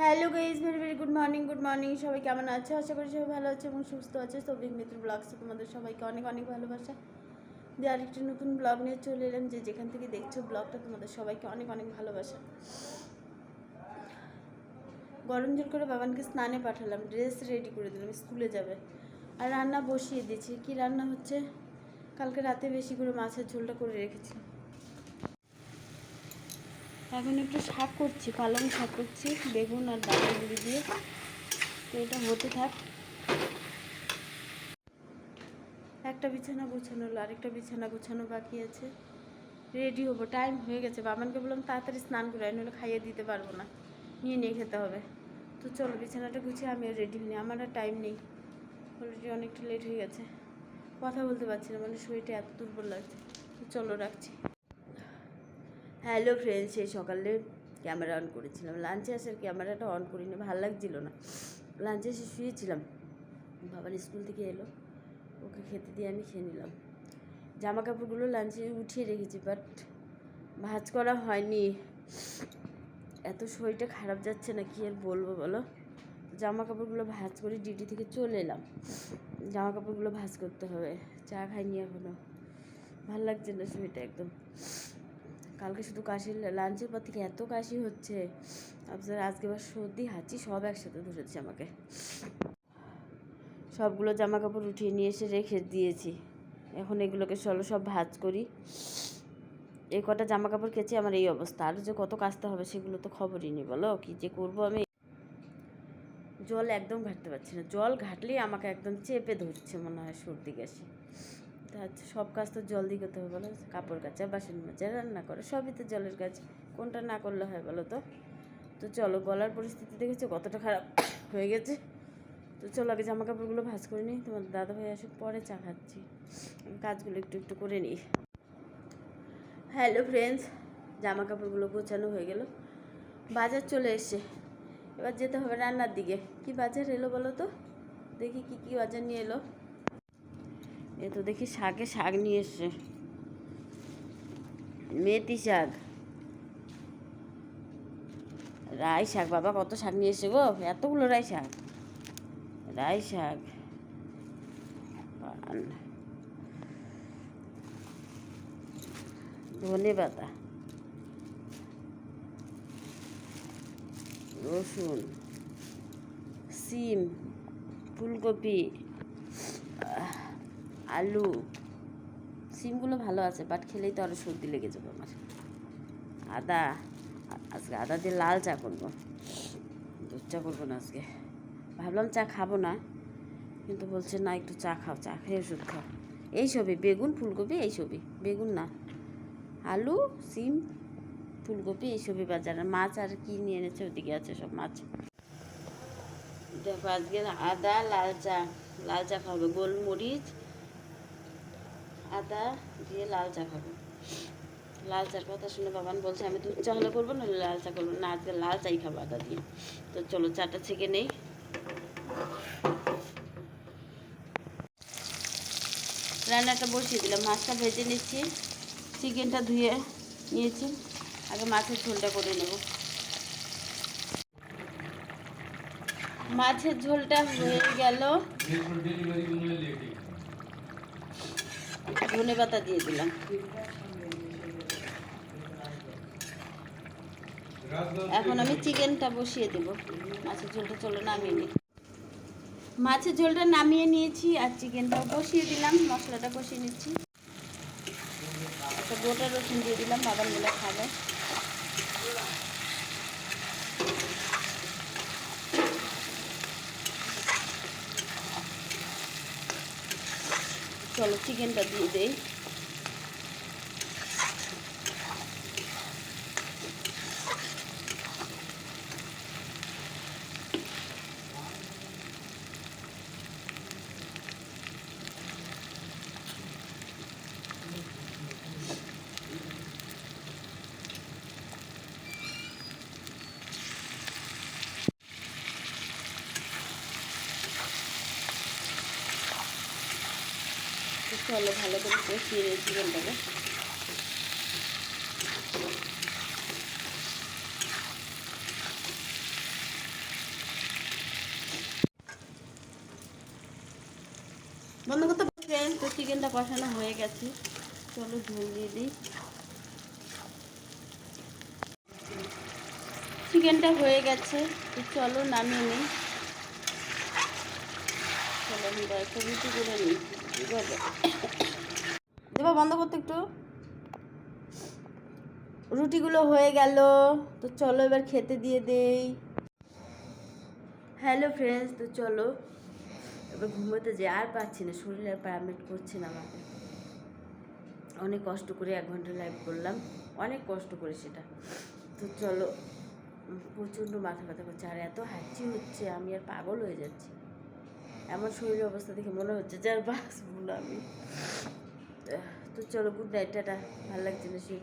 Hello guys very very good morning good morning সবাই কেমন আছে? আশা করি সবাই ভালো আছে এবং সুস্থ আছে। সৌভিক মিত্র ব্লগসে তোমাদের সবাইকে অনেক অনেক ভালোবাসা। দিয়ে আরেকটি নতুন ব্লগ নিয়ে চলে এলাম, যে যেখান থেকে দেখছ ব্লগটা তোমাদের সবাইকে অনেক অনেক ভালোবাসা। গরম জল করে বাবানকে স্নানে পাঠালাম ড্রেস রেডি করে দিলাম, স্কুলে যাবে। আর রান্না বসিয়ে দিয়েছি। কি রান্না হচ্ছে? কালকে রাতে বেশি করে মাছের ঝোলটা করে রেখেছি। এখন একটু শাক করছি, পালং শাক করছি, বেগুন আর বাঁধাকপি দিয়ে। তো এটা হতে থাক। একটা বিছানা গোছানো হলো, আরেকটা বিছানা গোছানো বাকি আছে। রেডি হব টাইম হয়ে গেছে। বাবানকে বললাম তাড়াতাড়ি স্নান করে নইলে খাইয়ে দিতে পারব না। নিয়ে নিয়ে খেতে হবে। তো চলো বিছানাটা গুছিয়ে আমিও রেডি হইনি আমার আর টাইম নেই। অলরেডি অনেকটা লেট হয়ে গেছে। কথা বলতে পারছি না মানে শরীরটা এত দুর্বল লাগছে। তো চলো রাখছি। হ্যালো ফ্রেন্ডস সেই সকালে ক্যামেরা অন করেছিলাম। লাঞ্চে আসার ক্যামেরাটা অন করিনি, ভালো লাগছিল না। লাঞ্চে এসে শুয়েছিলাম। বাবার স্কুল থেকে এলো, ওকে খেতে দিয়ে আমি খেয়ে নিলাম। জামা কাপড়গুলো লাঞ্চে উঠিয়ে রেখেছি বাট ভাজ করা হয়নি। এত শরীরটা খারাপ যাচ্ছে না, কি আর বলব বলো? জামা কাপড়গুলো ভাজ করে ডিউটি থেকে চলে এলাম। জামা কাপড়গুলো ভাজ করতে হবে, চা খাইনি এখনও। ভালো লাগছে না শরীরটা একদম। কালকে শুধু কাশি লাঞ্চের পর থেকে এত কাশি হচ্ছে। আপনার আজকে আবার সর্দি, হাঁচি সব একসাথে ধরেছে আমাকে। সবগুলো জামা কাপড় উঠিয়ে নিয়ে এসে রেখে দিয়েছি। এখন এগুলোকে চলো সব ভাজ করি। এই কটা জামা কাপড় কেচে আমার এই অবস্থা। আর যে কত কাচতে হবে সেগুলো তো খবরই নেই, বলো? কি যে করব আমি? জল একদম ঘাটতে পারছি না। জল ঘাটলেই আমাকে একদম চেপে ধরছে মনে হয় সর্দি কাশি। তা সব কাজ তো জল দিয়ে করতে হবে বলো, কাপড় কাচা, বাসন মাজা, রান্না করে, সবই তো জলের কাজ। কোনটা না করলে হয় বলো তো? তো চলো, গলার পরিস্থিতি দেখেছ? কতটা খারাপ হয়ে গেছে। তো চলো, আগে জামা কাপড়গুলো ভাঁজ করে নিই। তোমার দাদা ভাই আসুক, পরে চা খাচ্ছি। কাজগুলো একটু একটু করে নিই। হ্যালো ফ্রেন্ডস জামা কাপড়গুলো গোছানো হয়ে গেল। বাজার চলে এসছে। এবার যেতে হবে রান্নার দিকে। কি বাজার এলো বলো তো? দেখি কি কি বাজার নিয়ে এলো। এ তো দেখি শাকে শাক নিয়ে এসছে। মেথি শাক। রাই শাক, বাবা কত শাক নিয়ে এসছে গো, এতগুলো রাই শাক। রাই শাক। ধনে পাতা। রসুন। সিম। ফুলকপি। আলু, সিমগুলো ভালো আছে বাট খেলেই তো আরও সর্দি লেগে যাবে আমার। আদা, আজকে আদা দিয়ে লাল চা করব। দুধ চা করব না আজকে। ভাবলাম চা খাব না, কিন্তু বলছে, না, একটু চা খাও, চা খেয়ে ওষুধ খাও। এই সবই বেগুন, ফুলকপি, এই সবই বেগুন না। আলু, সিম, ফুলকপি, এই সবই বাজারে। মাছ আর কি নিয়ে এনেছে ওদিকে আছে সব মাছ। দেখো, আজকে আদা, লাল চা লাল চা খাবে গোলমরিচ আদা দিয়ে লাল চা খাব। লাল চার কথা শুনে বাবান বলছে, আমি দুধ চা হলে করব না লাল চা করব না। আজকে লাল চাই খাব আদা দিয়ে। তো চলো, চাটা ছেঁকে নেই। রান্নাটা বসিয়ে দিলাম। মাছটা ভেজে নিচ্ছি। চিকেনটা ধুয়ে নিয়েছি। আগে মাছের ঝোলটা করে নেব। মাছের ঝোলটা হয়ে গেল। ধনে পাতা দিয়ে দিলাম। এখন আমি চিকেনটা বসিয়ে দেব। মাছের ঝোলটা চলো নামিয়ে নিই। মাছের ঝোলটা নামিয়ে নিয়েছি আর চিকেনটাও বসিয়ে দিলাম, মশলাটা কষিয়ে নিচ্ছি। একটা গোটা রসুন দিয়ে দিলাম বাবার মিলে খাবে। চলো চিকেনটা দিয়ে দেই। চলো ভালো করে কষিয়ে বন্ধ করতে ফ্রেন্ড তো চিকেনটা কষানো হয়ে গেছে। চলো ঝোল দিই। চিকেনটা হয়ে গেছে। চলো নামিয়ে নিই। দেবা বন্ধ করতে একটু। রুটিগুলো হয়ে গেল। তো চলো এবার খেতে দিয়ে দেই। হ্যালো ফ্রেন্ডস তো চলো। এবার ঘুমোতে যে আর পাচ্ছি না। শরীর আর পারমিট করছে না আমাকে। অনেক কষ্ট করে এক ঘণ্টা লাইভ করলাম। অনেক কষ্ট করে সেটা। তো চলো, প্রচণ্ড মাথা ব্যথা করছে। আর এত হাঁচি হচ্ছে, আমি আর পাগল হয়ে যাচ্ছি। এমন শরীর অবস্থা দেখে মনে হচ্ছে যার আর ভুল আমি। তো চলো গুড নাইট টাটা। ভালো লাগছে না, শুয়ে